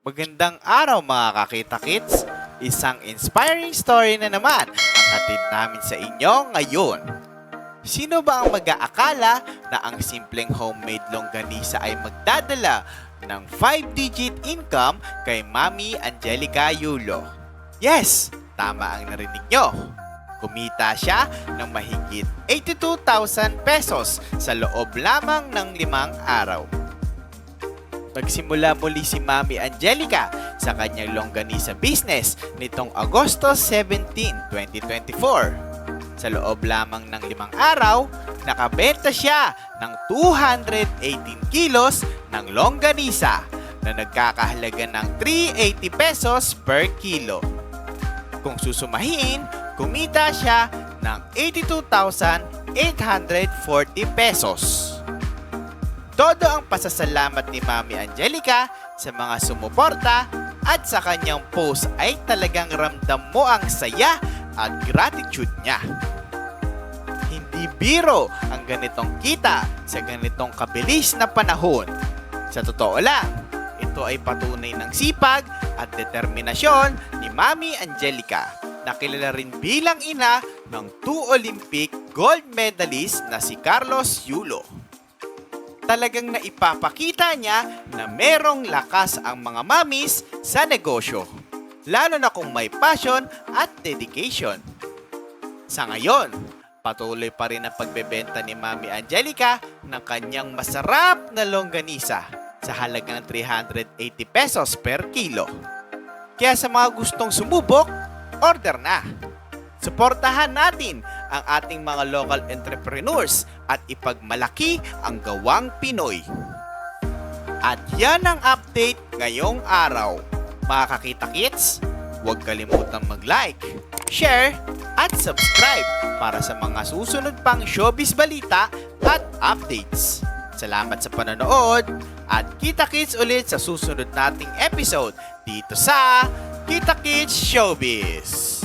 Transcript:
Magandang araw mga kakita kids! Isang inspiring story na naman ang hatid namin sa inyo ngayon. Sino ba ang mag-aakala na ang simpleng homemade longganisa ay magdadala ng 5-digit income kay Mami Angelica Yulo? Yes! Tama ang narinig nyo. Kumita siya ng mahigit 82,000 pesos sa loob lamang ng limang araw. Nagsimula muli si Mami Angelica sa kanyang longganisa business nitong Agosto 17, 2024. Sa loob lamang ng limang araw, nakabenta siya ng 218 kilos ng longganisa na nagkakahalaga ng 380 pesos per kilo. Kung susumahin, kumita siya ng 82,840 pesos. Todo ang pasasalamat ni Mami Angelica sa mga sumuporta at sa kanyang post ay talagang ramdam mo ang saya at gratitude niya. Hindi biro ang ganitong kita sa ganitong kabilis na panahon. Sa totoo lang, ito ay patunay ng sipag at determinasyon ni Mami Angelica na kilala rin bilang ina ng two Olympic gold medalist na si Carlos Yulo talagang naipapakita niya na merong lakas ang mga mamis sa negosyo. Lalo na kung may passion at dedication. Sa ngayon, patuloy pa rin ang pagbebenta ni Mami Angelica ng kanyang masarap na longganisa sa halaga ng 380 pesos per kilo. Kaya sa mga gustong sumubok, order na! Suportahan natin ang ating mga local entrepreneurs at ipagmalaki ang gawang Pinoy. At yan ang update ngayong araw. Mga kakita kits, huwag kalimutang mag-like, share, at subscribe para sa mga susunod pang showbiz balita at updates. Salamat sa panonood at kita kits ulit sa susunod nating episode dito sa Kita Kids Showbiz.